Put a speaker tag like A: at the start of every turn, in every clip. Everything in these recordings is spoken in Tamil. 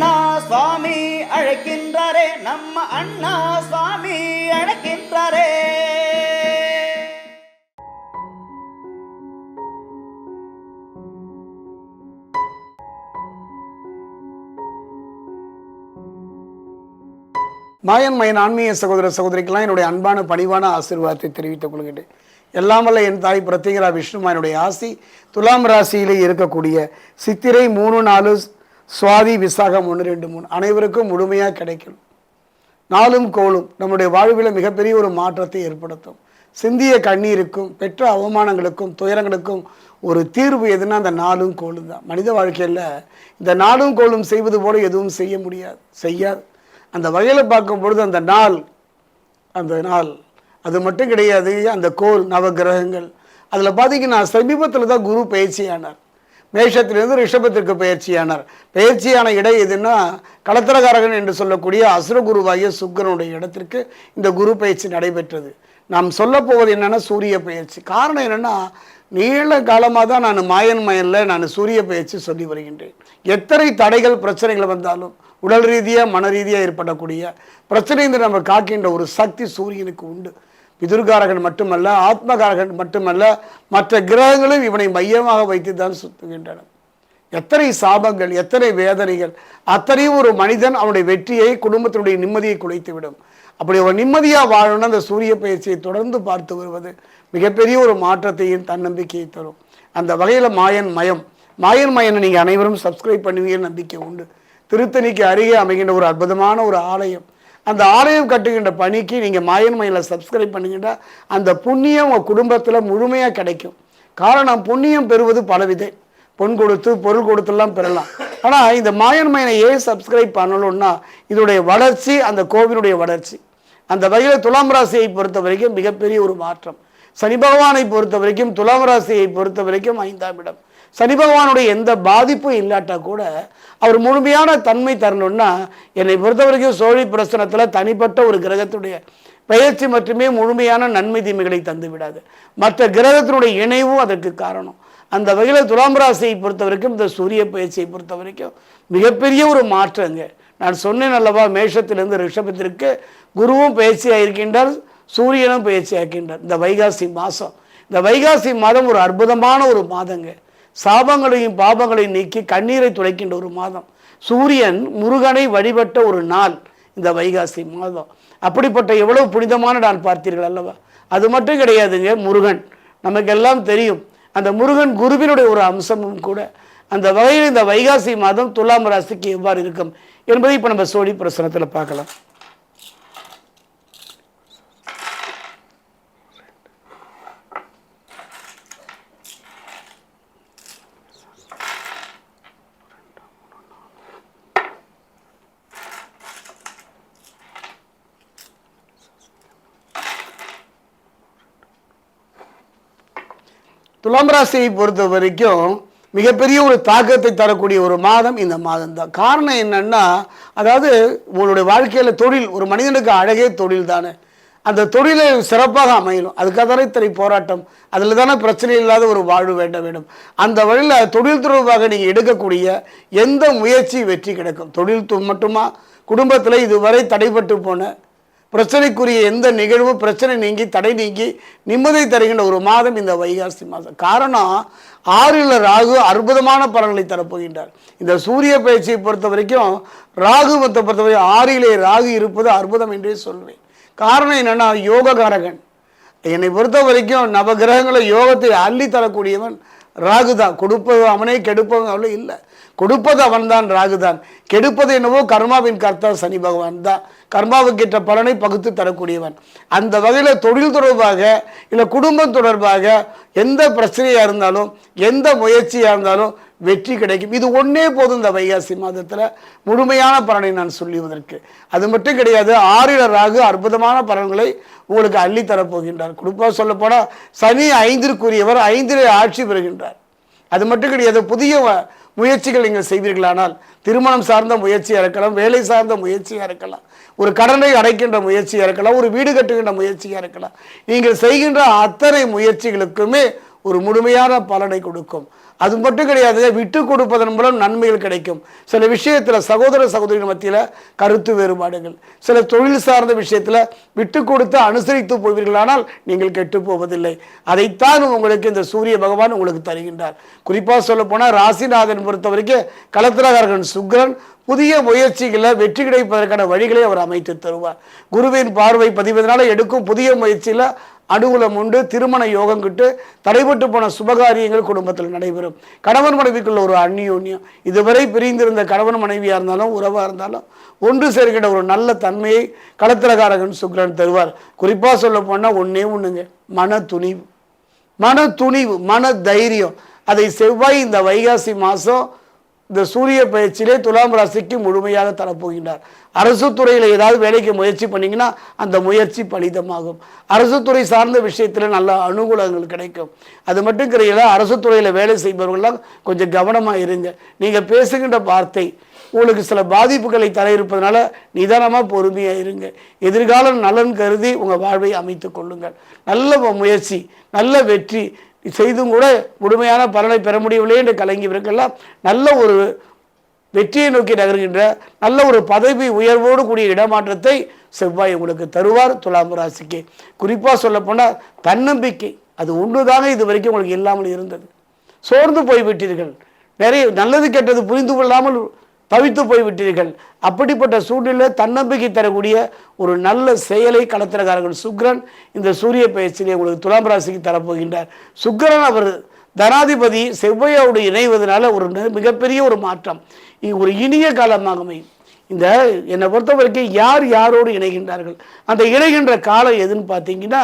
A: அண்ணா சுவாமி அழைக்கின்றாரே நம்ம அண்ணா சுவாமி அழைக்கின்றாரே.
B: மாயன் மயன் ஆன்மீக சகோதர சகோதரிக்கெல்லாம் என்னுடைய அன்பான பணிவான ஆசீர்வாதத்தை தெரிவித்துக் கொள்கிறேன் எல்லாம் வல்ல என் தாய் பிரத்யேகரா விஷ்ணுமாயனுடைய ஆசி துலாம் ராசியிலே இருக்கக்கூடிய சித்திரை மூணு நாலு சுவாதி விசாகம் ஒன்று ரெண்டு மூணு. அனைவருக்கும் முழுமையாக கிடைக்கும். நாளும் கோளும் நம்முடைய வாழ்வில் மிகப்பெரிய ஒரு மாற்றத்தை ஏற்படுத்தும். சிந்திய கண்ணீருக்கும் பெற்ற அவமானங்களுக்கும் துயரங்களுக்கும் ஒரு தீர்வு எதுனா அந்த நாளும் கோளும் தான். மனித வாழ்க்கையில் இந்த நாளும் கோளும் செய்வது போல எதுவும் செய்ய முடியாது செய்யாது. அந்த வகையில் பார்க்கும் பொழுது அந்த நாள் அந்த நாள் அது மட்டும் கிடையாது. அந்த கோள் நவகிரகங்கள் அதில் பார்த்தீங்கன்னா சமீபத்தில் தான் குரு பயிற்சியானார். மேஷத்திலிருந்து ரிஷபத்திற்கு பயிற்சியானார். பயிற்சியான இடம் எதுன்னா கலத்திரகாரகன் என்று சொல்லக்கூடிய அசுரகுருவாகிய சுக்கரனுடைய இடத்திற்கு இந்த குரு பயிற்சி நடைபெற்றது. நாம் சொல்ல போவது சூரிய பயிற்சி. காரணம் என்னன்னா நீள காலமாக தான் நான் மாயன் மயனில் நான் சூரிய பயிற்சி சொல்லி வருகின்றேன். எத்தனை தடைகள் பிரச்சனைகள் வந்தாலும் உடல் ரீதியாக மன ரீதியாக ஏற்படக்கூடிய பிரச்சனைந்து நம்ம காக்கின்ற ஒரு சக்தி சூரியனுக்கு உண்டு. பிதுர்காரகன் மட்டுமல்ல ஆத்மகாரகன் மட்டுமல்ல மற்ற கிரகங்களும் இவனை மையமாக வைத்து தான் சுத்துகின்றன. எத்தனை சாபங்கள் எத்தனை வேதனைகள் அத்தனையும் ஒரு மனிதன் அவனுடைய வெற்றியை குடும்பத்தினுடைய நிம்மதியை குலைத்துவிடும். அப்படி ஒரு நிம்மதியாக வாழணும்னா அந்த சூரிய பயிற்சியை தொடர்ந்து பார்த்து வருவது மிகப்பெரிய ஒரு மாற்றத்தையும் தன்னம்பிக்கையை தரும். அந்த வகையில் மாயன் மயம். மாயன் மயனை நீங்கள் அனைவரும் சப்ஸ்கிரைப் பண்ணுவீங்கன்னு நம்பிக்கை உண்டு. திருத்தணிக்கு அருகே அமைகின்ற ஒரு அற்புதமான ஒரு ஆலயம். அந்த ஆலயம் கட்டுகின்ற பணிக்கு நீங்கள் மாயன் மயில சப்ஸ்கிரைப் பண்ணிக்கிட்டால் அந்த புண்ணியம் உங்கள் குடும்பத்தில் முழுமையாக கிடைக்கும். காரணம் புண்ணியம் பெறுவது பலவிதை. பொன் கொடுத்து பொருள் கொடுத்துலாம் பெறலாம். ஆனால் இந்த மாயன் மயனை ஏன் சப்ஸ்கிரைப் பண்ணணும்னா இதோடைய வளர்ச்சி அந்த கோவிலுடைய வளர்ச்சி. அந்த வகையில் துலாம் ராசியை பொறுத்த வரைக்கும் மிகப்பெரிய ஒரு மாற்றம். சனி பகவானை பொறுத்த வரைக்கும் துலாம் ராசியை பொறுத்த வரைக்கும் ஐந்தாம் இடம். சனி பகவானுடைய எந்த பாதிப்பும் இல்லாட்டா கூட அவர் முழுமையான தன்மை தரணும்னா என்னை பொறுத்த வரைக்கும் சோழி பிரசனத்தில் தனிப்பட்ட ஒரு கிரகத்துடைய பயிற்சி மட்டுமே முழுமையான நன்மை தீமைகளை தந்து விடாது மற்ற கிரகத்தினுடைய இணைவும் அதற்கு காரணம். அந்த வகையில் துலாம் ராசியை பொறுத்த வரைக்கும் இந்த சூரிய பயிற்சியை பொறுத்த வரைக்கும் மிகப்பெரிய ஒரு மாற்றங்க நான் சொன்னேன் அல்லவா மேஷத்திலிருந்து ரிஷபத்திற்கு குருவும் பயிற்சியாக இருக்கின்றார் சூரியனும் பயிற்சி ஆக்கின்றார். இந்த வைகாசி மாதம் இந்த வைகாசி மாதம் ஒரு அற்புதமான ஒரு மாதங்க. சாபங்களையும் பாபங்களையும் நீக்கி கண்ணீரை துடைக்கின்ற ஒரு மாதம். சூரியன் முருகனை வழிபட்ட ஒரு நாள் இந்த வைகாசி மாதம். அப்படிப்பட்ட எவ்வளவு புனிதமான நாள் பார்த்தீர்கள் அல்லவா? அது மட்டும் கிடையாதுங்க முருகன். நமக்கெல்லாம் தெரியும். அந்த முருகன் குருவினுடைய ஒரு அம்சமும் கூட அந்த வகையில் இந்த வைகாசி மாதம் துலாம் ராசிக்கு எவ்வாறு இருக்கும் என்பதை இப்போ நம்ம சோழி பிரசனத்தில் பார்க்கலாம். துலாம் ராசியை பொறுத்த வரைக்கும் மிகப்பெரிய ஒரு தாக்கத்தை தரக்கூடிய ஒரு மாதம் இந்த மாதம் தான் காரணம் என்னன்னா அதாவது உங்களுடைய வாழ்க்கையில் தொழில் ஒரு மனிதனுக்கு அழகே தொழில் தானே. அந்த தொழிலை சிறப்பாக அமையணும். அதுக்காக தானே இத்தனை போராட்டம். அதில் தானே பிரச்சனை இல்லாத ஒரு வாழ்வு வேண்ட வேண்டும். அந்த வழியில் தொழில் தொடர்பாக நீங்கள் எடுக்கக்கூடிய எந்த முயற்சி வெற்றி கிடைக்கும்? தொழில் மட்டுமா? குடும்பத்தில் இதுவரை தடைப்பட்டு போன பிரச்சனைக்குரிய எந்த நிகழ்வும் பிரச்சனை நீங்கி தடை நீங்கி நிம்மதி தருகின்ற ஒரு மாதம் இந்த வைகாசி மாதம். காரணம் ஆறில் ராகு அற்புதமான பலன்களை தரப்போகின்றார். இந்த சூரிய பயிற்சியை பொறுத்த வரைக்கும் ராகுவத்தை பொறுத்தவரைக்கும் ஆறிலே ராகு இருப்பது அற்புதம் என்றே சொல்வேன். காரணம் என்னன்னா யோககாரகன் என்னை பொறுத்த வரைக்கும் நவகிரகங்களை யோகத்தை அள்ளி தரக்கூடியவன் ராகுதான். கொடுப்பது அவனே கெடுப்பவன் அவளே இல்லை. கொடுப்பது அவன்தான் ராகுதான். கெடுப்பது என்னவோ கர்மாவின் கர்த்தா சனி பகவான் தான். கர்மாவுக்கேற்ற பலனை பகுத்து தரக்கூடியவன். அந்த வகையில் தொழில் தொடர்பாக இல்லை குடும்பம் தொடர்பாக எந்த பிரச்சனையாக இருந்தாலும் எந்த முயற்சியாக இருந்தாலும் வெற்றி கிடைக்கும். இது ஒன்றே போதும் இந்த வைகாசி மாதத்தில். முழுமையான பலனை நான் சொல்லுவதற்கு அது மட்டும் கிடையாது ஆறில ராகு அற்புதமான பலன்களை உங்களுக்கு அள்ளி தரப்போகின்றார். கொடுப்பா சொல்லப்போனால் சனி ஐந்திற்குரியவர் ஐந்திலே ஆட்சி பெறுகின்றார். அது மட்டும் கிடையாது புதிய முயற்சிகள் நீங்கள் செய்வீர்களானால் திருமணம் சார்ந்த முயற்சியாக இருக்கலாம் வேலை சார்ந்த முயற்சியாக இருக்கலாம் ஒரு கடனை அடைக்கின்ற முயற்சியாக இருக்கலாம் ஒரு வீடு கட்டுகின்ற முயற்சியாக இருக்கலாம். நீங்கள் செய்கின்ற அத்தனை முயற்சிகளுக்குமே ஒரு முழுமையான பலனை கொடுக்கும். அது மட்டும் கிடையாது விட்டு கொடுப்பதன் மூலம் நன்மைகள் கிடைக்கும். சில விஷயத்தில் சகோதர சகோதரிகள் மத்தியில் கருத்து வேறுபாடுகள். சில தொழில் சார்ந்த விஷயத்தில் விட்டு கொடுத்து அனுசரித்து போவீர்களானால் நீங்கள் கெட்டு போவதில்லை. அதைத்தான் உங்களுக்கு இந்த சூரிய பகவான் உங்களுக்கு தருகின்றார். குறிப்பாக சொல்ல போனால் ராசிநாதன் பொறுத்த வரைக்கும் களத்திரகாரகன் சுக்கிரன் புதிய முயற்சிகளை வெற்றி கிடைப்பதற்கான வழிகளை அவர் அமைத்து தருவார். குருவின் பார்வை பதிவதனால எடுக்கும் புதிய முயற்சியில் அனுகூலம் உண்டு திருமண யோகம் கிட்டு தடைபட்டு போன சுபகாரியங்கள் குடும்பத்தில் நடைபெறும். கணவன் மனைவிக்குள்ள ஒரு அந்நியோன்யம் இதுவரை பிரிந்திருந்த கணவன் மனைவியாக இருந்தாலும் உறவாக இருந்தாலும் ஒன்று சேர்க்கின்ற ஒரு நல்ல தன்மையை களத்திரகாரகன் சுக்ரன் தருவார். குறிப்பாக சொல்ல போனால் ஒன்றே ஒன்றுங்க மன துணிவு. மன துணிவு மன தைரியம். அதை செவ்வாய் இந்த வைகாசி மாதம் இந்த சூரிய பயிற்சியிலே துலாம் ராசிக்கு முழுமையாக தரப்போகின்றார். அரசு துறையில் ஏதாவது வேலைக்கு முயற்சி பண்ணிங்கன்னா அந்த முயற்சி பலிதமாகும். அரசு துறை சார்ந்த விஷயத்தில் நல்ல அனுகூலங்கள் கிடைக்கும். அது மட்டும் கிடையாது அரசு துறையில் வேலை செய்பவர்கள்லாம் கொஞ்சம் கவனமாக இருங்க. நீங்கள் பேசுகின்ற வார்த்தை உங்களுக்கு சில பாதிப்புகளை தர இருப்பதனால நிதானமாக பொறுமையாக இருங்க. எதிர்கால நலன் கருதி உங்கள் வாழ்வை அமைத்து கொள்ளுங்கள். நல்ல முயற்சி நல்ல வெற்றி செய்தும் கூட முழுமையான பலனை பெற முடியவில்லை என்று கலங்கியவருக்கெல்லாம் நல்ல ஒரு வெற்றியை நோக்கி நகர்கின்ற நல்ல ஒரு பதவி உயர்வோடு கூடிய இடமாற்றத்தை செவ்வாய் உங்களுக்கு தருவார் துலாம் ராசிக்கு. குறிப்பாக சொல்லப்போனால் தன்னம்பிக்கை அது ஒன்றுதாங்க இது வரைக்கும் உங்களுக்கு இல்லாமல் இருந்தது. சோர்ந்து போய்விட்டீர்கள். நிறைய நல்லது கெட்டது புரிந்து கொள்ளாமல் தவித்து போய்விட்டீர்கள் அப்படிப்பட்ட சூழ்நிலை தன்னம்பிக்கை தரக்கூடிய ஒரு நல்ல செயலை களத்திரக்காரர்கள் சுக்கிரன் இந்த சூரிய பயிற்சியிலே உங்களுக்கு துலாம் ராசிக்கு தரப்போகின்றார். சுக்கிரன் அவர் தனாதிபதி செவ்வையோடு இணைவதனால ஒரு மிகப்பெரிய ஒரு மாற்றம். ஒரு இனிய காலமாக அமையும் இந்த என்னை பொறுத்த வரைக்கும் யார் யாரோடு இணைகின்றார்கள்? அந்த இணைகின்ற காலம் எதுன்னு பார்த்தீங்கன்னா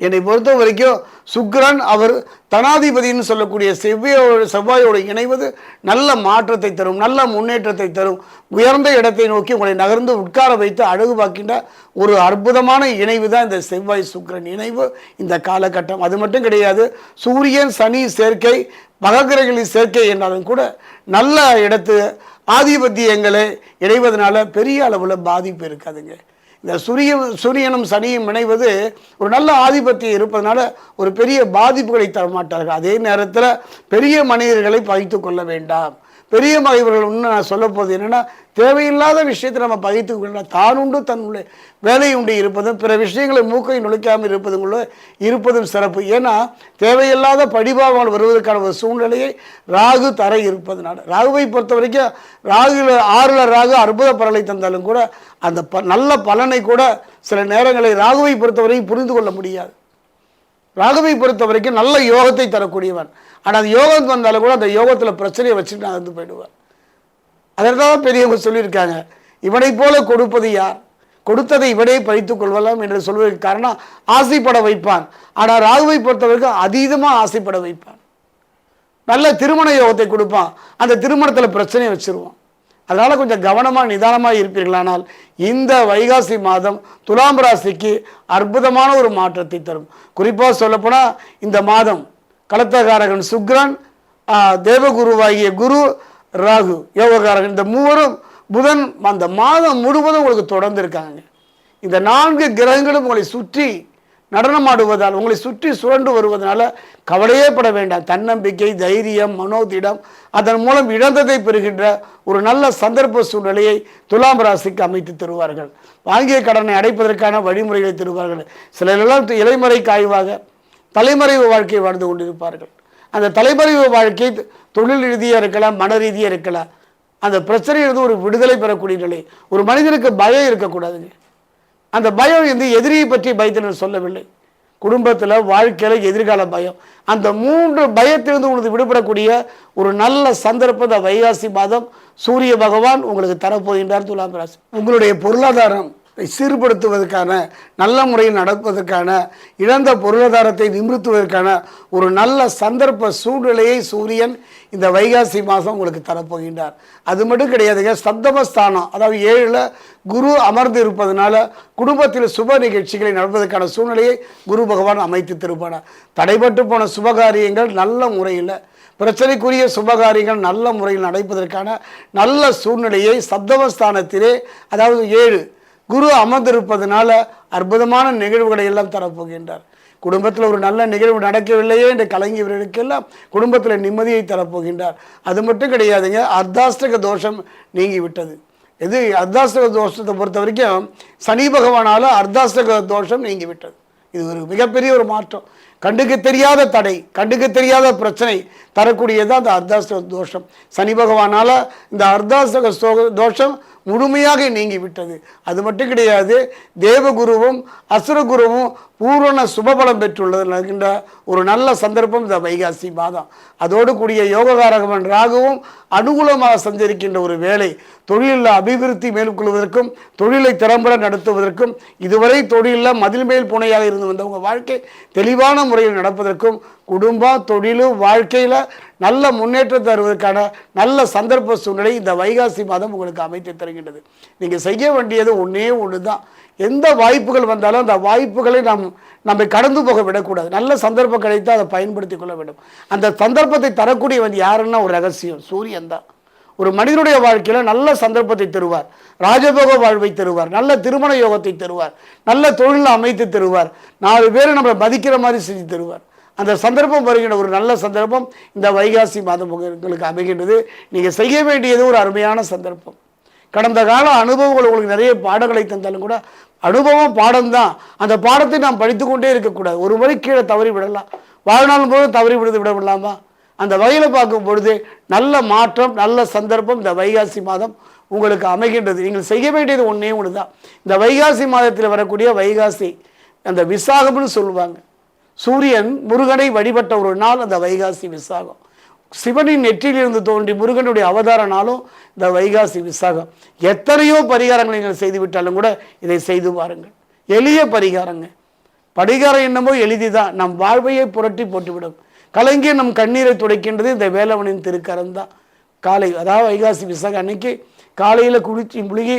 B: என்னை பொறுத்த வரைக்கும் சுக்கிரன் அவர் தனாதிபதின்னு சொல்லக்கூடிய செவ்வாயோட செவ்வாயோடு இணைவது நல்ல மாற்றத்தை தரும் நல்ல முன்னேற்றத்தை தரும். உயர்ந்த இடத்தை நோக்கி உங்களை நகர்ந்து உட்கார வைத்து அழகு பார்க்கின்ற ஒரு அற்புதமான இணைவு தான் இந்த செவ்வாய் சுக்கிரன் இணைவு இந்த காலகட்டம். அது மட்டும் கிடையாது சூரியன் சனி சேர்க்கை மகக்கிரகளின் சேர்க்கை என்றாலும் கூட நல்ல இடத்து ஆதிபத்தியங்களை இணைவதனால பெரிய அளவில் பாதிப்பு இருக்காதுங்க. இந்த சூரிய சூரியனும் சனியும் இணைவது ஒரு நல்ல ஆதிபத்தியம் இருப்பதனால ஒரு பெரிய பாதிப்புகளை தரமாட்டார்கள். அதே நேரத்தில் பெரிய மனிதர்களை பகித்து கொள்ள வேண்டாம். பெரிய மகைவர்கள் இன்னும் நான் சொல்ல போது என்னென்னா தேவையில்லாத விஷயத்தை நம்ம பகைத்து கொள்ள தான் தன்னுடைய தன் இருப்பதும் பிற விஷயங்களை மூக்கை நுழைக்காமல் இருப்பதும் இருப்பதும் சிறப்பு. ஏன்னா தேவையில்லாத படிபாவங்கள் வருவதற்கான ஒரு சூழ்நிலையை ராகு தர இருப்பதனால. ராகுவை பொறுத்த வரைக்கும் ராகுல ஆறுல ராகு அற்புத பரலை தந்தாலும் கூட அந்த ப நல்ல பலனை கூட சில நேரங்களில் ராகுவை பொறுத்தவரைக்கும் புரிந்து கொள்ள முடியாது. ராகுவை பொறுத்த வரைக்கும் நல்ல யோகத்தை தரக்கூடியவன். ஆனால் அது யோகத்துக்கு வந்தாலும் கூட அந்த யோகத்தில் பிரச்சனையை வச்சுட்டு நான் வந்து போயிடுவார் அதற்காக பெரியவங்க சொல்லியிருக்காங்க இவனை போல கொடுப்பது யார்? கொடுத்ததை இவனே பறித்துக் கொள்வலாம் என்று சொல்வதற்கு காரணம் ஆசைப்பட வைப்பான். ஆனால் ராகுவை பொறுத்தவரைக்கும் அதீதமாக ஆசைப்பட வைப்பான். நல்ல திருமண யோகத்தை கொடுப்பான். அந்த திருமணத்தில் பிரச்சனையை வச்சுருவான். அதனால் கொஞ்சம் கவனமாக நிதானமாக இருப்பீர்களானால் இந்த வைகாசி மாதம் துலாம் ராசிக்கு அற்புதமான ஒரு மாற்றத்தை தரும். குறிப்பாக சொல்லப்போனால் இந்த மாதம் கலத்தகாரகன் சுக்ரன் தேவகுருவாகிய குரு ராகு யோககாரகன் இந்த மூவரும் புதன் அந்த மாதம் முழுவதும் உங்களுக்கு தொடர்ந்து இருக்காங்க இந்த நான்கு கிரகங்களும் உங்களை சுற்றி நடனமாடுவதால் உங்களை சுற்றி சுழண்டு வருவதனால கவலையே பட வேண்டாம். தன்னம்பிக்கை தைரியம் மனோதிடம் அதன் மூலம் இழந்ததை பெறுகின்ற ஒரு நல்ல சந்தர்ப்ப சூழ்நிலையை துலாம் ராசிக்கு அமைத்து தருவார்கள். வாங்கிய கடனை அடைப்பதற்கான வழிமுறைகளை தருவார்கள். சிலரெல்லாம் இலைமறை காய்வாக தலைமறைவு வாழ்க்கையை வாழ்ந்து கொண்டிருப்பார்கள். அந்த தலைமறைவு வாழ்க்கை தொழில் ரீதியாக இருக்கலாம் மன ரீதியாக இருக்கலாம். அந்த பிரச்சனையிலிருந்து ஒரு விடுதலை பெறக்கூடிய நிலை. ஒரு மனிதனுக்கு பயம் இருக்கக்கூடாதுங்க. அந்த பயம் வந்து எதிரியை பற்றி பயத்தை நான் சொல்லவில்லை. குடும்பத்தில் வாழ்க்கையில் எதிர்கால பயம். அந்த மூன்று பயத்திலிருந்து உங்களுக்கு விடுபடக்கூடிய ஒரு நல்ல சந்தர்ப்பம் இந்த வைகாசி மாதம் சூரிய பகவான் உங்களுக்கு தரப்போகின்றார் துலாம் ராசி. உங்களுடைய பொருளாதாரம் சீர்படுத்துவதற்கான நல்ல முறையில் நடப்பதற்கான இழந்த பொருளாதாரத்தை நிமிர்த்துவதற்கான ஒரு நல்ல சந்தர்ப்ப சூழ்நிலையை சூரியன் இந்த வைகாசி மாதம் உங்களுக்கு தரப்போகின்றார். அது மட்டும் கிடையாதுங்க சப்தமஸ்தானம் அதாவது ஏழில் குரு அமர்ந்து இருப்பதனால குடும்பத்தில் சுப நிகழ்ச்சிகளை நடப்பதற்கான சூழ்நிலையை குரு பகவான் அமைத்து திருப்பானார் தடைபட்டு போன சுபகாரியங்கள் நல்ல முறையில் பிரச்சனைக்குரிய சுபகாரியங்கள் நல்ல முறையில் நடைப்பதற்கான நல்ல சூழ்நிலையை சப்தமஸ்தானத்திலே அதாவது ஏழு குரு அமர்ந்திருப்பதனால அற்புதமான நிகழ்வுகளை எல்லாம் தரப்போகின்றார். குடும்பத்தில் ஒரு நல்ல நிகழ்வு நடக்கவில்லையே என்று கலங்கியவர்களுக்கெல்லாம் குடும்பத்தில் நிம்மதியை தரப்போகின்றார். அது மட்டும் கிடையாதுங்க அர்த்தாஷ்டக தோஷம் நீங்கிவிட்டது. இது அர்த்தாஷ்டக தோஷத்தை பொறுத்த வரைக்கும் சனி பகவானால் அர்த்தாஷ்டக தோஷம் நீங்கிவிட்டது. இது ஒரு மிகப்பெரிய ஒரு மாற்றம். கண்டுக்கு தெரியாத தடை கண்டுக்கு தெரியாத பிரச்சனை தரக்கூடியது அந்த அர்த்தாஷ்டக தோஷம். சனி பகவானால இந்த அர்த்தாஷ்டக தோஷம் முழுமையாக நீங்கிவிட்டது. அது மட்டும் கிடையாது தேவகுருவும் அசுரகுருவும் பூரண சுபபலம் பெற்றுள்ளதுகின்ற ஒரு நல்ல சந்தர்ப்பம் இந்த வைகாசி மாதம். அதோடு கூடிய யோககாரகவன் ராகுவும் அனுகூலமாக சஞ்சரிக்கின்ற ஒரு வேலை தொழிலில் அபிவிருத்தி மேற்கொள்வதற்கும் தொழிலை திறம்பட நடத்துவதற்கும் இதுவரை தொழிலில் மதில் மேல் புனையாக இருந்து வந்தவங்க வாழ்க்கை தெளிவான முறையில் நடப்பதற்கும் குடும்பம் தொழில் வாழ்க்கையில் நல்ல முன்னேற்றம் தருவதற்கான நல்ல சந்தர்ப்ப சூழ்நிலை இந்த வைகாசி மாதம் உங்களுக்கு அமைத்து வருகின்றது. நீங்கள் செய்ய வேண்டியது ஒன்றே ஒன்று தான் எந்த வாய்ப்புகள் வந்தாலும் அந்த வாய்ப்புகளை நாம் நம்மை கடந்து போக விடக்கூடாது. நல்ல சந்தர்ப்பம் கிடைத்தால் அதை பயன்படுத்தி கொள்ள வேண்டும். அந்த சந்தர்ப்பத்தை தரக்கூடியவன் யாருன்னா ஒரு ரகசியம். சூரியன் தான். ஒரு மனிதனுடைய வாழ்க்கையில் நல்ல சந்தர்ப்பத்தை தருவார். ராஜபோக வாழ்வை தருவார். நல்ல திருமண யோகத்தை தருவார். நல்ல தொழிலை அமைத்து தருவார். நாலு பேரை நம்மளை மதிக்கிற மாதிரி செஞ்சு தருவார். அந்த சந்தர்ப்பம் வருகின்ற ஒரு நல்ல சந்தர்ப்பம் இந்த வைகாசி மாதம் உங்களுக்கு அமைகின்றது. நீங்கள் செய்ய வேண்டியது ஒரு அருமையான சந்தர்ப்பம். கடந்த கால அனுபவங்கள் உங்களுக்கு நிறைய பாடங்களை தந்தாலும் கூட அனுபவம் பாடம்தான். அந்த பாடத்தை நாம் படித்துக்கொண்டே இருக்கக்கூடாது. ஒரு முறை கீழே தவறி விடலாம். வாழ்நாள் போது தவறி விடுது விட விடலாமா? அந்த வகையில் பார்க்கும் பொழுது நல்ல மாற்றம் நல்ல சந்தர்ப்பம் இந்த வைகாசி மாதம் உங்களுக்கு அமைகின்றது. நீங்கள் செய்ய வேண்டியது ஒன்றே ஒன்று தான் இந்த வைகாசி மாதத்தில் வரக்கூடிய வைகாசி அந்த விசாகம்னு சொல்லுவாங்க. சூரியன் முருகனை வழிபட்ட ஒரு நாள் அந்த வைகாசி விசாகம். சிவனின் நெற்றியிலிருந்து தோன்றி முருகனுடைய அவதாரனாலும் இந்த வைகாசி விசாகம். எத்தனையோ பரிகாரங்களை நீங்கள் செய்து விட்டாலும் கூட இதை செய்து பாருங்கள். எளிய பரிகாரங்க. பரிகாரம் என்னமோ எளிதிதான். நம் வாழ்வையை புரட்டி போட்டுவிடும். கலங்கிய நம் கண்ணீரை துடைக்கின்றது இந்த வேலவனின் திருக்கரம் தான் காலை அதாவது வைகாசி விசாகம் அன்னைக்கு காலையில் குளிச்சு முழுகி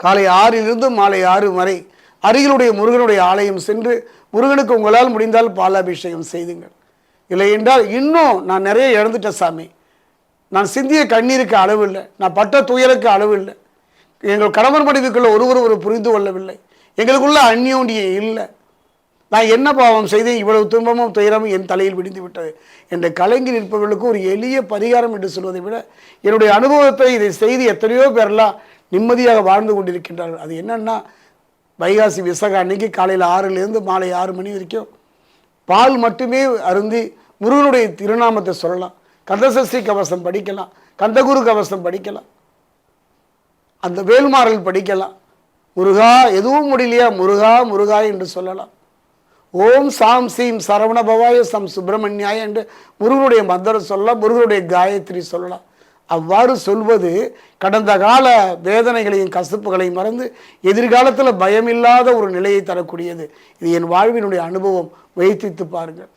B: காலை ஆறிலிருந்து மாலை ஆறு வரை அருகிலுடைய முருகனுடைய ஆலயம் சென்று முருகனுக்கு உங்களால் முடிந்தால் பாலாபிஷேகம் செய்துங்கள். இல்லை என்றால் இன்னும் நான் நிறைய இழந்துட்டேன் சாமி. நான் சிந்திய கண்ணீருக்கு அளவு இல்லை நான் பட்ட துயருக்கு அளவு இல்லை எங்கள் கணவர் மனைவிக்குள்ள ஒருவர் ஒரு புரிந்து கொள்ளவில்லை. எங்களுக்குள்ள அந்யோன்யம் இல்லை. நான் என்ன பாவம் செய்தேன்? இவ்வளவு துன்பமும் துயரமும் என் தலையில் விடிந்து விட்டது. என்ற கலங்கி நிற்பவர்களுக்கு ஒரு எளிய பரிகாரம் என்று சொல்வதை விட என்னுடைய அனுபவத்தை இதை செய்து எத்தனையோ பேரெல்லாம் நிம்மதியாக வாழ்ந்து கொண்டிருக்கின்றார்கள். அது என்னென்னா வைகாசி விசக அன்னைக்கு காலையில் ஆறுலேருந்து மாலை ஆறு மணி வரைக்கும் பால் மட்டுமே அருந்தி முருகனுடைய திருநாமத்தை சொல்லலாம். கந்தசஷ்டி கவசம் படிக்கலாம். கந்தகுரு கவசம் படிக்கலாம். அந்த வேல்மாறல் படிக்கலாம். முருகா எதுவும் முடியலையா? முருகா முருகா என்று சொல்லலாம். ஓம் சாம் சீம் சரவண பவாய சம் சுப்பிரமணியாய என்று முருகனுடைய மந்திரம் சொல்லலாம் முருகனுடைய காயத்ரி சொல்லலாம். அவ்வாறு சொல்வது கடந்த கால வேதனைகளையும் கசப்புகளையும் மறந்து எதிர்காலத்தில் பயமில்லாத ஒரு நிலையை தரக்கூடியது. இது என் வாழ்வினுடைய அனுபவம். வைத்தித்து பாருங்கள்.